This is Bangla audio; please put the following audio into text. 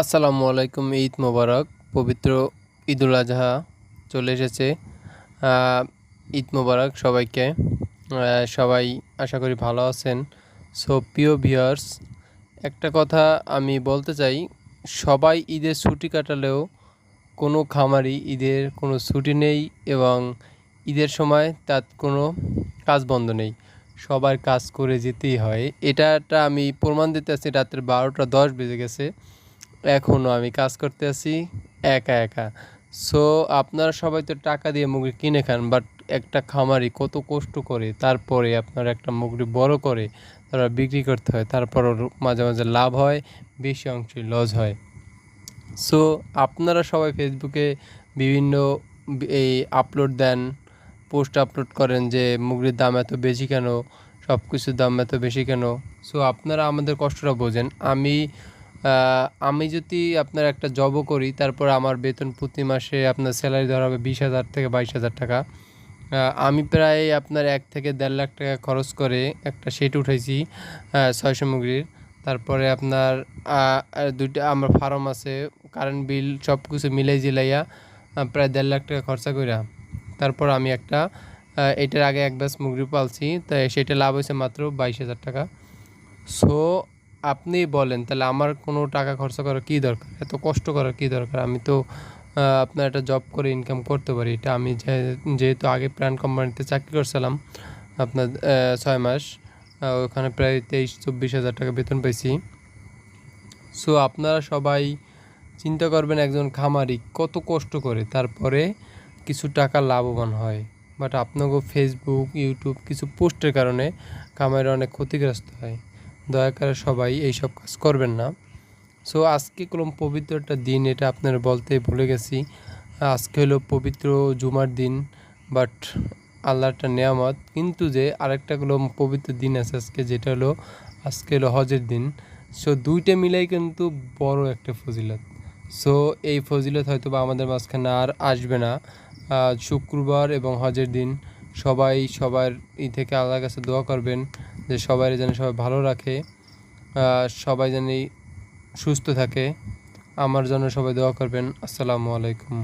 আসসালামু আলাইকুম, ঈদ মোবারক। পবিত্র ঈদুল আজহা চলে এসেছে। ঈদ মোবারক সবাইকে। সবাই আশা করি ভালো আছেন। সো, প্রিয় ভিউয়ার্স, একটা কথা আমি বলতে চাই। সবাই ঈদের ছুটি কাটালেও কোনো খামারি ঈদের কোনো ছুটি নেই এবং ঈদের সময় তার কোনো কাজ বন্ধ নেই। সবার কাজ করে যেতেই হয়। এটা একটা আমি প্রমাণ দিতে আছি রাত্রে বারোটা দশ বেজে গেছে। এখনও আমি কাজ করতে আছি একা একা। সো আপনারা সবাই তো টাকা দিয়ে মুরগি কিনে খান বাট একটা খামারি কত কষ্ট করে, তারপরে আপনার একটা মুরগি বড় করে তারা বিক্রি করতে হয় তারপর মাঝে মাঝে লাভ হয়, বেশি অংশই লস হয়। সো আপনারা সবাই ফেসবুকে বিভিন্ন এই আপলোড দেন পোস্ট আপলোড করেন যে মুগরির দাম এত বেশি কেন সব কিছুর দাম এত বেশি কেন। সো আপনারা আমাদের কষ্টটা বোঝেন। আমি আমি যদি আপনার একটা জবও করি, তারপর আমার বেতন প্রতি মাসে আপনার স্যালারি ধরা হবে বিশ হাজার থেকে বাইশ হাজার টাকা। আমি প্রায় আপনার এক থেকে দেড় লাখ টাকা খরচ করে একটা সেট উঠাইছি ছয়শো মুগরির তারপরে আপনার দুইটা, আমার ফার্ম আছে কারেন্ট বিল সব কিছু মিলাই জিলাইয়া প্রায় দেড় লাখ টাকা খরচা কইরা। তারপর আমি একটা এটার আগে এক ব্যাস মুগরি পালছি তাই সেটা লাভ হয়েছে মাত্র বাইশ হাজার টাকা। সো আপনি বলেন, তাহলে আমার কোনো টাকা খরচা করার কী দরকার? এত কষ্ট করার কী দরকার? আমি তো আপনার একটা জব করে ইনকাম করতে পারি। এটা আমি যেহেতু আগে প্ল্যান কোম্পানিতে চাকরি করছিলাম, আপনার ছয় মাস ওখানে প্রায় তেইশ, চব্বিশ হাজার টাকা বেতন পেয়েছি সো আপনারা সবাই চিন্তা করবেন একজন খামারি কত কষ্ট করে, তারপরে কিছু টাকা লাভবান হয়। বাট আপনাকে ফেসবুক ইউটিউব কিছু পোস্টের কারণে খামারে অনেক ক্ষতিগ্রস্ত হয়। দয়া করে সবাই এইসব কাজ করবেন না। সো আজকে কোনো পবিত্র একটা দিন, এটা আপনার বলতে ভুলে গেছি। আজকে হলো পবিত্র জুমার দিন বাট আল্লাহ একটা নেয়ামত। কিন্তু যে আরেকটা কলম পবিত্র দিন আছে আজকে, যেটা হলো, আজকে হলো হজের দিন। সো দুইটা মিলাই কিন্তু বড় একটা ফজিলত। সো এই ফজিলত হয়তো বা আমাদের মাঝখানে আর আসবে না। শুক্রবার এবং হজের দিন, সবাই সবার ই থেকে আল্লাহর কাছে দোয়া করবেন। যে সবাই যেন সবাই ভালো রাখে সবাই যেন সুস্থ থাকে। আমার জন্য সবাই দোয়া করবেন। আসসালামু আলাইকুম।